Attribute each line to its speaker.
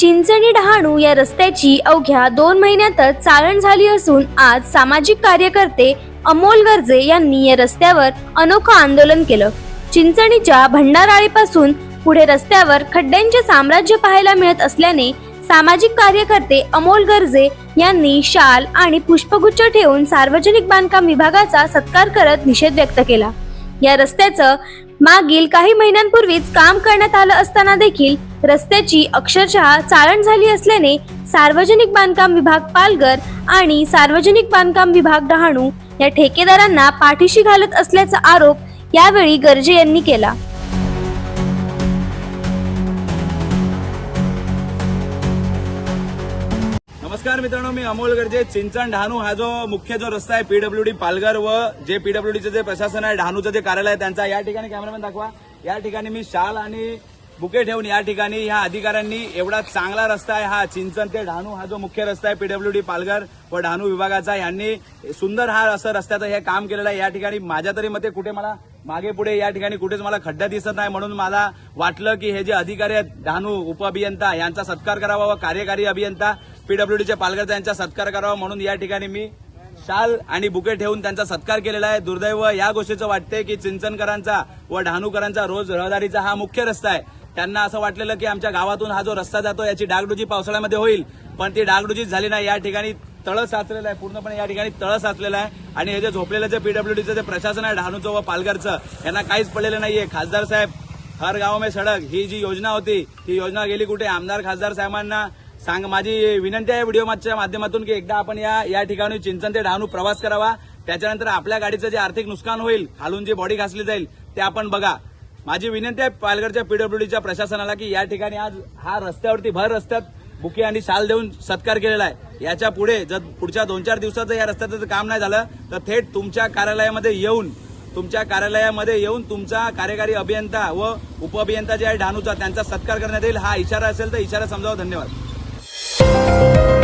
Speaker 1: चिंचणी डहाणू या रस्त्याची अवघ्या दोन महिन्यातच चालण झाली असून आज सामाजिक कार्यकर्ते अमोल गर्जे यांनी या रस्त्यावर अनोखं आंदोलन केलं. चिंचणीच्या भंडाराळीपासून पुढे रस्त्यावर खड्ड्यांचे साम्राज्य पाहायला मिळत असल्याने सामाजिक कार्यकर्ते अमोल गर्जे यांनी शाल आणि पुष्पगुच्छ ठेवून सार्वजनिक बांधकाम विभागाचा सत्कार करत निषेध व्यक्त केला. या रस्त्याचं मागील काही महिन्यांपूर्वीच काम करण्यात आलं असताना देखील रस्त्याची अक्षरशः चाळण झाली असल्याने सार्वजनिक बांधकाम विभाग पालघर आणि सार्वजनिक बांधकाम विभाग डहाणू या ठेकेदारांना पाठीशी घालत असल्याचा आरोप यावेळी गर्जे यांनी केला.
Speaker 2: नमस्कार मित्रांनो मी अमोल गर्जे. चिंचण डहाणू हा जो मुख्य जो रस्ता आहे पीडब्ल्यूडी पालघर व जे पीडब्ल्यूडीचं जे प्रशासन आहे डहाणूचं जे कार्यालय आहे त्यांचा या ठिकाणी कॅमेरामॅन दाखवा. या ठिकाणी मी शाल आणि बुके ठेवून या ठिकाणी ह्या अधिकाऱ्यांनी एवढा चांगला रस्ता आहे हा चिंचण ते डहाणू हा जो मुख्य रस्ता आहे पीडब्ल्यूडी पालघर व डहाणू विभागाचा. यांनी सुंदर हा असं रस्त्याचं हे काम केलेलं आहे. या ठिकाणी माझ्या तरी मते कुठे मला मागे पुढे या ठिकाणी कुठेच मला खड्डा दिसत नाही. म्हणून मला वाटलं की हे जे अधिकारी आहेत डहाणू उपअभियंता यांचा सत्कार करावा व कार्यकारी अभियंता पीडब्ल्यूडीच्या पालघरचा यांचा सत्कार करावा म्हणून या ठिकाणी मी शाल आणि बुके ठेवून त्यांचा सत्कार केलेला आहे. दुर्दैव या गोष्टीचं वाटते की चिंचनकरांचा व डहाणूकरांचा रोज रहदारीचा हा मुख्य रस्ता आहे. त्यांना असं वाटलेलं की आमच्या गावातून हा जो रस्ता जातो याची डागडुजी पावसाळ्यामध्ये होईल. पण ती डागडुजीच झाली नाही. या ठिकाणी तळ साचलेलं आहे. पूर्णपणे या ठिकाणी तळ साचलेलं आहे. आणि हे जे झोपलेलं जे पीडब्ल्यूडीचं जे प्रशासन आहे डहाणूचं व पालघरचं यांना काहीच पडलेलं नाहीये. खासदार साहेब हर गाव में सडक. ही जी योजना होती ही योजना गेली कुठे? आमदार खासदार साहेबांना सांग माझी विनंती आहे व्हिडिओ मागच्या माध्यमातून की एकदा आपण या या ठिकाणी चिंचन ते डहाणू प्रवास करावा. त्याच्यानंतर आपल्या गाडीचं जे आर्थिक नुकसान होईल खालून जी बॉडी घासली जाईल ते आपण बघा. माझी विनंती आहे पालघरच्या पीडब्ल्यूडीच्या प्रशासनाला की या ठिकाणी आज हा रस्त्यावरती भर रस्त्यात बुके आणि शाल देऊन सत्कार केलेला आहे. याच्यापुढे जर पुढच्या दोन चार दिवसाचं या रस्त्याचं जर काम नाही झालं तर थेट तुमच्या कार्यालयामध्ये येऊन तुमच्या कार्यालयामध्ये येऊन तुमचा कार्यकारी अभियंता व उपअभियंता जे आहे डहाणूचा त्यांचा सत्कार करण्यात येईल. हा इशारा असेल तर इशारा समजावा. धन्यवाद. Thank you